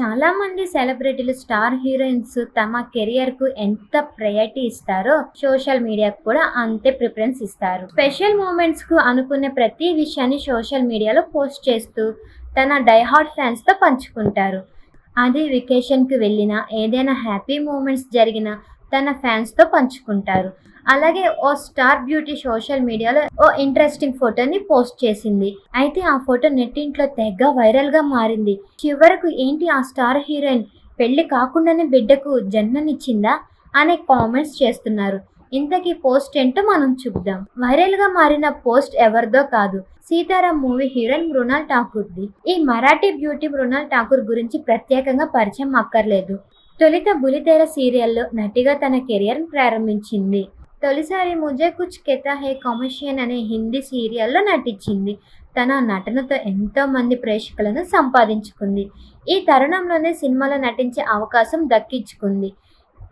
చాలామంది సెలబ్రిటీలు star heroines తమ కెరియర్కు ఎంత ప్రయారిటీ ఇస్తారో సోషల్ మీడియాకు కూడా అంతే ప్రిఫరెన్స్ ఇస్తారు. స్పెషల్ మూమెంట్స్కు అనుకునే ప్రతి విషయాన్ని సోషల్ మీడియాలో పోస్ట్ చేస్తూ తన డైహార్డ్ ఫ్యాన్స్తో పంచుకుంటారు. అది వెకేషన్కి వెళ్ళినా ఏదైనా హ్యాపీ మూమెంట్స్ జరిగినా తన ఫ్యాన్స్తో పంచుకుంటారు. అలాగే ఓ స్టార్ బ్యూటీ సోషల్ మీడియాలో ఓ ఇంట్రెస్టింగ్ ఫోటోని పోస్ట్ చేసింది. అయితే ఆ ఫోటో నెట్టింట్లో తెగ వైరల్గా మారింది. చివరకు ఏంటి ఆ స్టార్ హీరోయిన్ పెళ్ళి కాకుండానే బిడ్డకు జన్మనిచ్చిందా అనే కామెంట్స్ చేస్తున్నారు. ఇంతకీ పోస్ట్ ఏంటో మనం చూద్దాం. వైరల్గా మారిన పోస్ట్ ఎవరిదో కాదు సీతారాం మూవీ హీరోయిన్ మృణాల్ ఠాకూర్ది. ఈ మరాఠీ బ్యూటీ మృణాల్ ఠాకూర్ గురించి ప్రత్యేకంగా పరిచయం అక్కర్లేదు. తొలిత బులితెర సీరియల్లో నటిగా తన కెరియర్ ప్రారంభించింది. తొలిసారి ముజే కుచ్ కెతా హే కమర్షియన్ అనే హిందీ సీరియల్లో నటించింది. తన నటనతో ఎంతోమంది ప్రేక్షకులను సంపాదించుకుంది. ఈ తరుణంలోనే సినిమాలో నటించే అవకాశం దక్కించుకుంది.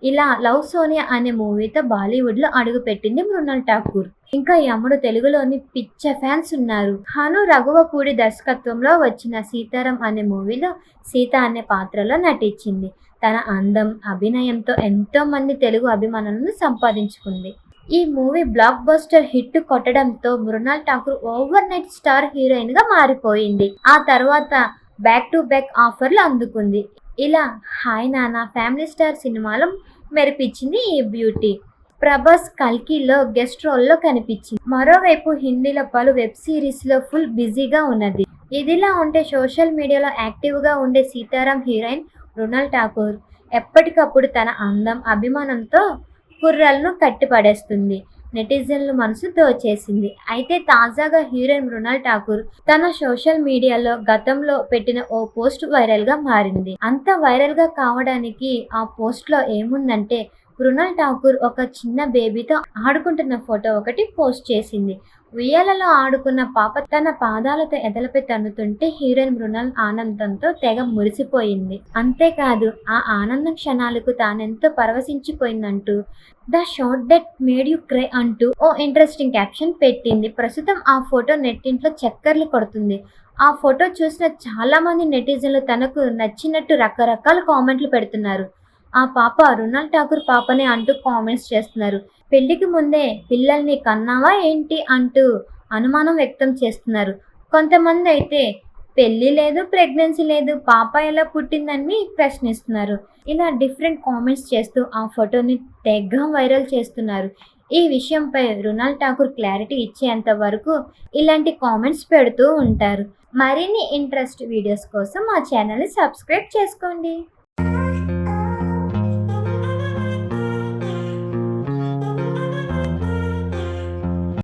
ఇలా లవ్ సోనియా అనే మూవీతో బాలీవుడ్లో అడుగుపెట్టింది మృణాల్ ఠాకూర్. ఇంకా యముడు తెలుగులోని పిచ్చ ఫ్యాన్స్ ఉన్నారు. హను రఘువపూడి దర్శకత్వంలో వచ్చిన సీతారాం అనే మూవీలో సీత అనే పాత్రలో నటించింది. తన అందం అభినయంతో ఎంతో మంది తెలుగు అభిమానులను సంపాదించుకుంది. ఈ మూవీ బ్లాక్ బస్టర్ హిట్ కొట్టడంతో Mrunal Thakur over night star హీరోయిన్గా మారిపోయింది. ఆ తర్వాత బ్యాక్ టు బ్యాక్ ఆఫర్లు అందుకుంది. ఇలా హాయ్ నాన్న ఫ్యామిలీ స్టార్ సినిమాలో మెరిపించింది ఈ బ్యూటీ. ప్రభాస్ కల్కిలో గెస్ట్ రోల్లో కనిపించింది. మరోవైపు హిందీలో పలు వెబ్ సిరీస్లో ఫుల్ బిజీగా ఉన్నది. ఇదిలా ఉంటే సోషల్ మీడియాలో యాక్టివ్గా ఉండే సీతారాం హీరోయిన్ మృణాల్ ఠాకూర్ ఎప్పటికప్పుడు తన అందం అభిమానంతో కుర్రలను కట్టిపడేస్తుంది. నెటిజన్లు మనసు దోచేసింది అయితే తాజాగా హీరోయిన్ మృణాల్ ఠాకూర్ తన సోషల్ మీడియాలో గతంలో పెట్టిన ఓ పోస్ట్ వైరల్గా మారింది. అంత వైరల్గా కావడానికి ఆ పోస్ట్లో ఏముందంటే మృణాల్ ఠాకూర్ ఒక చిన్న బేబీతో ఆడుకుంటున్న ఫోటో ఒకటి పోస్ట్ చేసింది. ఉయ్యాలలో ఆడుకున్న పాప తన పాదాలతో ఎదలపై తన్నుతుంటే హీరోయిన్ మృణాల్ ఆనందంతో తెగ మురిసిపోయింది. అంతేకాదు ఆ ఆనంద క్షణాలకు తానెంతో పరవశించిపోయిందంటూ the short that made you cry అంటూ ఓ ఇంట్రెస్టింగ్ క్యాప్షన్ పెట్టింది. ప్రస్తుతం ఆ ఫోటో నెట్టింట్లో చక్కర్లు కొడుతుంది. ఆ ఫోటో చూసిన చాలామంది నెటిజన్లు తనకు నచ్చినట్టు రకరకాల కామెంట్లు పెడుతున్నారు. ఆ పాప రుణాల్ ఠాకూర్ పాపనే అంటూ కామెంట్స్ చేస్తున్నారు. పెళ్ళికి ముందే పిల్లల్ని కన్నావా ఏంటి అంటూ అనుమానం వ్యక్తం చేస్తున్నారు. కొంతమంది అయితే పెళ్ళి లేదు ప్రెగ్నెన్సీ లేదు పాప ఎలా పుట్టిందని ప్రశ్నిస్తున్నారు. ఇలా డిఫరెంట్ కామెంట్స్ చేస్తూ ఆ ఫోటోని తెగ వైరల్ చేస్తున్నారు. ఈ విషయంపై రుణాల్ ఠాకూర్ క్లారిటీ ఇచ్చేంత వరకు ఇలాంటి కామెంట్స్ పెడుతూ ఉంటారు. మరిన్ని ఇంట్రెస్ట్ వీడియోస్ కోసం మా ఛానల్ని సబ్స్క్రైబ్ చేసుకోండి.